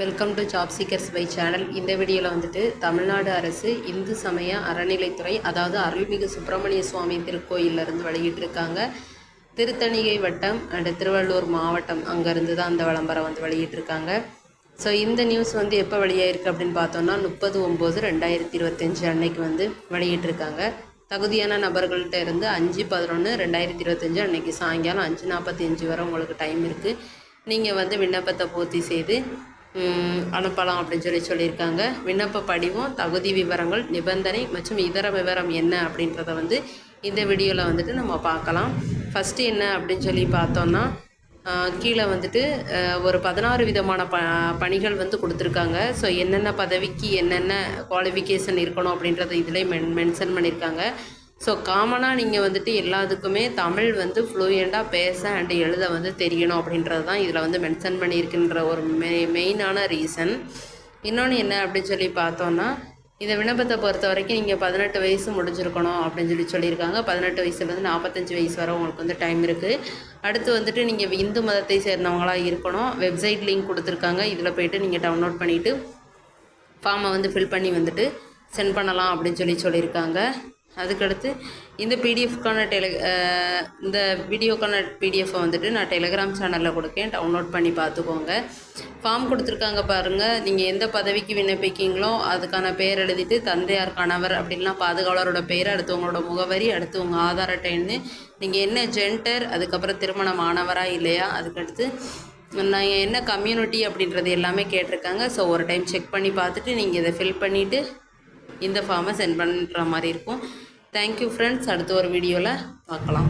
Welcome to job seekers by channel இந்த வீடியோவில் வந்துட்டு தமிழ்நாடு அரசு இந்து சமய அறநிலைத்துறை அதாவது அருள்மிகு சுப்பிரமணிய சுவாமி திருக்கோயிலிருந்து வெளியிட்டிருக்காங்க. திருத்தணிகை வட்டம் அண்ட் திருவள்ளூர் மாவட்டம் அங்கேருந்து தான் அந்த விளம்பரம் வந்து வெளியிட்டிருக்காங்க. ஸோ இந்த நியூஸ் வந்து எப்போ வெளியாயிருக்கு அப்படின்னு பார்த்தோம்னா முப்பது ஒம்பது ரெண்டாயிரத்தி இருபத்தஞ்சி அன்னைக்கு வந்து வெளியிட்டிருக்காங்க. தகுதியான நபர்கள்ட்ட இருந்து அஞ்சு பதினொன்று ரெண்டாயிரத்தி இருபத்தஞ்சி அன்னைக்கு சாயங்காலம் அஞ்சு நாற்பத்தி அஞ்சு வரை உங்களுக்கு டைம் இருக்குது நீங்கள் வந்து விண்ணப்பத்தை பூர்த்தி செய்து அனுப்பலாம் அப்படின்னு சொல்லி சொல்லியிருக்காங்க. விண்ணப்ப படிவம் தகுதி விவரங்கள் நிபந்தனை மற்றும் இதர விவரம் என்ன அப்படின்றத வந்து இந்த வீடியோவில் வந்துட்டு நம்ம பார்க்கலாம். ஃபஸ்ட்டு என்ன அப்படின்னு சொல்லி பார்த்தோன்னா கீழே வந்துட்டு ஒரு பதினாறு விதமான ப பணிகள் வந்து கொடுத்துருக்காங்க. ஸோ என்னென்ன பதவிக்கு என்னென்ன குவாலிஃபிகேஷன் இருக்கணும் அப்படின்றத இதிலே மென் மென்ஷன் பண்ணியிருக்காங்க. ஸோ காமனாக நீங்கள் வந்துட்டு எல்லாத்துக்குமே தமிழ் வந்து ஃப்ளூயண்ட்டாக பேச அண்ட் எழுத வந்து தெரியணும் அப்படின்றது தான் இதில் வந்து மென்ஷன் பண்ணியிருக்கின்ற ஒரு மெ மெயினான ரீசன் இன்னொன்று என்ன அப்படின்னு சொல்லி பார்த்தோன்னா இந்த விண்ணப்பத்தை பொறுத்த வரைக்கும் நீங்கள் பதினெட்டு வயசு முடிஞ்சிருக்கணும் அப்படின்னு சொல்லி சொல்லியிருக்காங்க. பதினெட்டு வயசுலேருந்து நாற்பத்தஞ்சு வயசு வரை உங்களுக்கு வந்து டைம் இருக்குது அடுத்து வந்துட்டு நீங்கள் இந்து மதத்தை சேர்ந்தவங்களாக இருக்கணும். வெப்சைட் லிங்க் கொடுத்துருக்காங்க. இதில் போயிட்டு நீங்கள் டவுன்லோட் பண்ணிவிட்டு ஃபார்மை வந்து ஃபில் பண்ணி வந்துட்டு சென்ட் பண்ணலாம் அப்படின்னு சொல்லி சொல்லியிருக்காங்க. அதுக்கடுத்து இந்த பிடிஎஃப்க்கான டெலி இந்த வீடியோக்கான பிடிஎஃப்பை வந்துட்டு நான் டெலிகிராம் சேனலில் கொடுக்கேன். டவுன்லோட் பண்ணி பார்த்துக்கோங்க. ஃபார்ம் கொடுத்துருக்காங்க பாருங்கள் நீங்கள் எந்த பதவிக்கு விண்ணப்பிக்கீங்களோ அதுக்கான பேர் எழுதிட்டு தந்தையார் கணவர் அப்படின்லாம் பாதுகாவலரோட பேர் அடுத்து உங்களோட முகவரி அடுத்து உங்கள் ஆதார் அட்டைன்னு நீங்கள் என்ன ஜென்டர் அதுக்கப்புறம் திருமணம் ஆனவரா இல்லையா அதுக்கடுத்து நான் என்ன கம்யூனிட்டி அப்படின்றது எல்லாமே கேட்டிருக்காங்க. ஸோ ஒரு டைம் செக் பண்ணி பார்த்துட்டு நீங்கள் இதை ஃபில் பண்ணிவிட்டு இந்த ஃபார்மை சென்ட் பண்ணுற மாதிரி இருக்கும். தேங்க்யூ ஃப்ரெண்ட்ஸ் அடுத்த ஒரு வீடியோவில் பார்க்கலாம்.